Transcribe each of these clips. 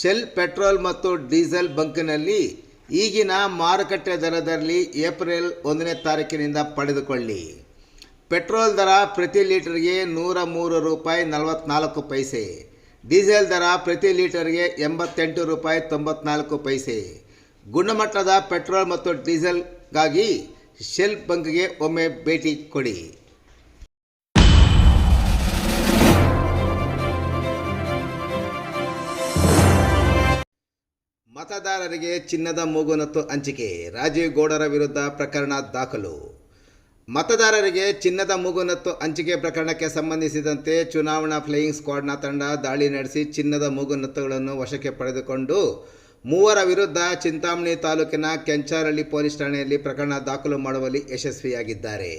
Shell, petrol ಮತ್ತು diesel ಬಂಕ್ನಲ್ಲಿ ಈಗಿನ ಮಾರುಕಟ್ಟೆ ದರದಲ್ಲಿ ಏಪ್ರಿಲ್ ಒಂದನೇ ತಾರೀಕಿನಿಂದ ಪಡೆದುಕೊಳ್ಳಿ. ಪೆಟ್ರೋಲ್ ದರ ಪ್ರತಿ ಲೀಟರ್ಗೆ ನೂರ ಮೂರು ರೂಪಾಯಿ ನಲವತ್ನಾಲ್ಕು ಪೈಸೆ. ಡೀಸೆಲ್ ದರ ಪ್ರತಿ ಲೀಟರ್ಗೆ ಎಂಬತ್ತೆಂಟು ರೂಪಾಯಿ ತೊಂಬತ್ನಾಲ್ಕು ಪೈಸೆ. ಗುಣಮಟ್ಟದ ಪೆಟ್ರೋಲ್ ಮತ್ತು ಡೀಸೆಲ್ಗಾಗಿ ಶೆಲ್ ಬಂಕ್ಗೆ ಒಮ್ಮೆ ಭೇಟಿ ಕೊಡಿ. ಮತದಾರರಿಗೆ ಚಿನ್ನದ ಮೂಗುನತ್ತು ಹಂಚಿಕೆ, ರಾಜೀವ್ ಗೌಡರ ವಿರುದ್ಧ ಪ್ರಕರಣ ದಾಖಲು. ಮತದಾರರಿಗೆ ಚಿನ್ನದ ಮೂಗುನತ್ತು ಹಂಚಿಕೆ ಪ್ರಕರಣಕ್ಕೆ ಸಂಬಂಧಿಸಿದಂತೆ ಚುನಾವಣಾ ಫ್ಲೈಯಿಂಗ್ ಸ್ಕ್ವಾಡ್ನ ತಂಡ ದಾಳಿ ನಡೆಸಿ ಚಿನ್ನದ ಮೂಗುನತ್ತುಗಳನ್ನು ವಶಕ್ಕೆ ಪಡೆದುಕೊಂಡು, ಮೂವರ ವಿರುದ್ಧ ಚಿಂತಾಮಣಿ ತಾಲೂಕಿನ ಕೆಂಚಾರಳ್ಳಿ ಪೊಲೀಸ್ ಠಾಣೆಯಲ್ಲಿ ಪ್ರಕರಣ ದಾಖಲು ಮಾಡುವಲ್ಲಿ ಯಶಸ್ವಿಯಾಗಿದ್ದಾರೆ.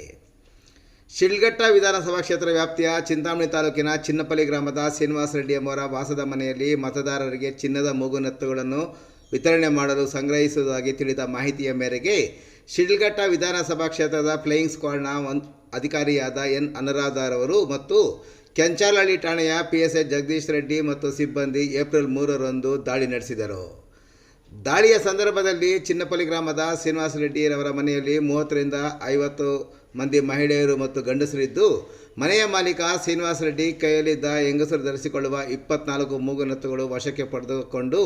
ಶಿಲ್ಘಟ್ಟ ವಿಧಾನಸಭಾ ಕ್ಷೇತ್ರ ವ್ಯಾಪ್ತಿಯ ಚಿಂತಾಮಣಿ ತಾಲೂಕಿನ ಚಿನ್ನಪಲ್ಲಿ ಗ್ರಾಮದ ಶ್ರೀನಿವಾಸ ರೆಡ್ಡಿ ಎಂಬುವರ ವಾಸದ ಮನೆಯಲ್ಲಿ ಮತದಾರರಿಗೆ ಚಿನ್ನದ ಮೂಗುನತ್ತುಗಳನ್ನು ವಿತರಣೆ ಮಾಡಲು ಸಂಗ್ರಹಿಸುವುದಾಗಿ ತಿಳಿದ ಮಾಹಿತಿಯ ಮೇರೆಗೆ ಶಿಡ್ಲಘಟ್ಟ ವಿಧಾನಸಭಾ ಕ್ಷೇತ್ರದ ಪ್ಲೇಯಿಂಗ್ ಸ್ಕ್ವಾಡ್ನ ಒಂದು ಅಧಿಕಾರಿಯಾದ ಎನ್ ಅನುರಾಧಾರವರು ಮತ್ತು ಕೆಂಚಾಲಹಳ್ಳಿ ಠಾಣೆಯ ಪಿ ಎಸ್ ಜಗದೀಶ್ ರೆಡ್ಡಿ ಮತ್ತು ಸಿಬ್ಬಂದಿ ಏಪ್ರಿಲ್ ಮೂರರಂದು ದಾಳಿ ನಡೆಸಿದರು. ದಾಳಿಯ ಸಂದರ್ಭದಲ್ಲಿ ಚಿನ್ನಪಲ್ಲಿ ಗ್ರಾಮದ ಶ್ರೀನಿವಾಸ ರೆಡ್ಡಿರವರ ಮನೆಯಲ್ಲಿ ಮೂವತ್ತರಿಂದ ಐವತ್ತು ಮಂದಿ ಮಹಿಳೆಯರು ಮತ್ತು ಗಂಡಸರಿದ್ದು, ಮನೆಯ ಮಾಲೀಕ ಶ್ರೀನಿವಾಸ ರೆಡ್ಡಿ ಕೈಯಲ್ಲಿದ್ದ ಹೆಂಗಸರು ಧರಿಸಿಕೊಳ್ಳುವ ಇಪ್ಪತ್ನಾಲ್ಕು ಮೂಗುನತ್ತುಗಳು ವಶಕ್ಕೆ ಪಡೆದುಕೊಂಡು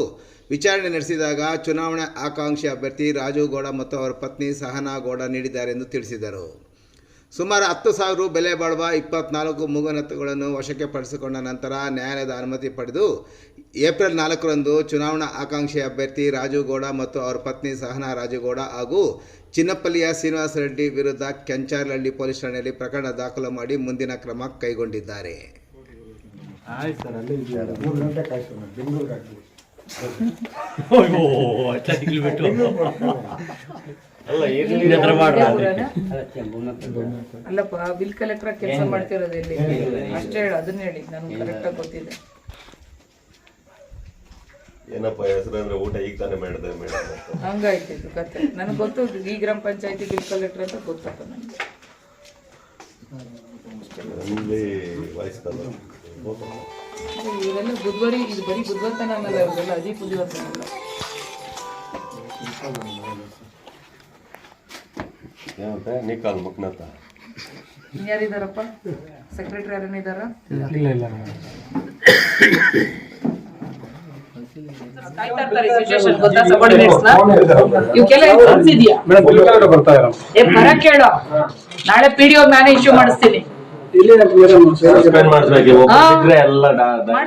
ವಿಚಾರಣೆ ನಡೆಸಿದಾಗ ಚುನಾವಣಾ ಆಕಾಂಕ್ಷಿ ಅಭ್ಯರ್ಥಿ ರಾಜು ಗೌಡ ಮತ್ತು ಅವರ ಪತ್ನಿ ಸಹನಾ ಗೌಡ ನೀಡಿದ್ದಾರೆ ಎಂದು ತಿಳಿಸಿದರು. ಸುಮಾರು ಹತ್ತು ಸಾವಿರ ಬೆಲೆ ಬಾಳುವ ಇಪ್ಪತ್ನಾಲ್ಕು ಮೂಗನತ್ತುಗಳನ್ನು ವಶಕ್ಕೆ ಪಡಿಸಿಕೊಂಡ ನಂತರ ನ್ಯಾಯಾಲಯದ ಅನುಮತಿ ಪಡೆದು ಏಪ್ರಿಲ್ ನಾಲ್ಕರಂದು ಚುನಾವಣಾ ಆಕಾಂಕ್ಷಿ ಅಭ್ಯರ್ಥಿ ರಾಜುಗೌಡ ಮತ್ತು ಅವರ ಪತ್ನಿ ಸಹನಾ ರಾಜುಗೌಡ ಹಾಗೂ ಚಿನ್ನಪ್ಪಲ್ಲಿಯ ಶ್ರೀನಿವಾಸ ರೆಡ್ಡಿ ವಿರುದ್ಧ ಕೆಂಚಾರ್ಲಹಳ್ಳಿ ಪೊಲೀಸ್ ಠಾಣೆಯಲ್ಲಿ ಪ್ರಕರಣ ದಾಖಲು ಮಾಡಿ ಮುಂದಿನ ಕ್ರಮ ಕೈಗೊಂಡಿದ್ದಾರೆ. ಅಲ್ಲಪ್ಪ ಬಿಲ್ ಕಲೆಕ್ಟರ್ ಕೆಲಸ ಮಾಡ್ತಿರೋದು ಇಲ್ಲಿ ಅಷ್ಟೇ ಹೇಳಿ ಅದನ್ನ ಹೇಳಿ ನನ್ಗೆ ಕರೆಕ್ಟಾಗಿ ಗೊತ್ತಿದೆ. ಏನಪ್ಪ ಹೆಸರು ಅಂದ್ರೆ ಊಟ ಈಗ ತಾನೇ ಮಾಡಿದೆ ಮೇಡಮ್ ಹಂಗಾಯ್ತು ಇದು ಕತೆ. ನನಗೆ ಗೊತ್ತು ಈ ಗ್ರಾಮ ಪಂಚಾಯತಿ ಬಿಲ್ ಕಲೆಕ್ಟರ್ ಅಂತ ಗೊತ್ತಪ್ಪ ನನಗೆ ಅಲ್ಲಿ ವಯಸ್ಸಲ್ಲ ಇವರೆಲ್ಲ ಬುಧವಾರಿ ಇದು ಬರೀ ಬುಧವಾರತನ ಅನ್ನಲ್ಲ ಇವರೆಲ್ಲ ಅದೇ ಬುಧವಾರತನ ಅಲ್ಲ. ಏನಂತೆ ನೀ ಕಾಲ್ ಮಕ್ನತ್ತ ಇನ್ಯಾರಿದಾರಪ್ಪ? ಸೆಕ್ರೆಟರಿ ಯಾರನ್ನ ಇದಾರ? ಇಲ್ಲ ನಾಳೆ ಪಿ ಡಿ ನಾನೇ ಇಶ್ಯೂ ಮಾಡಿಸ್ತೀನಿ.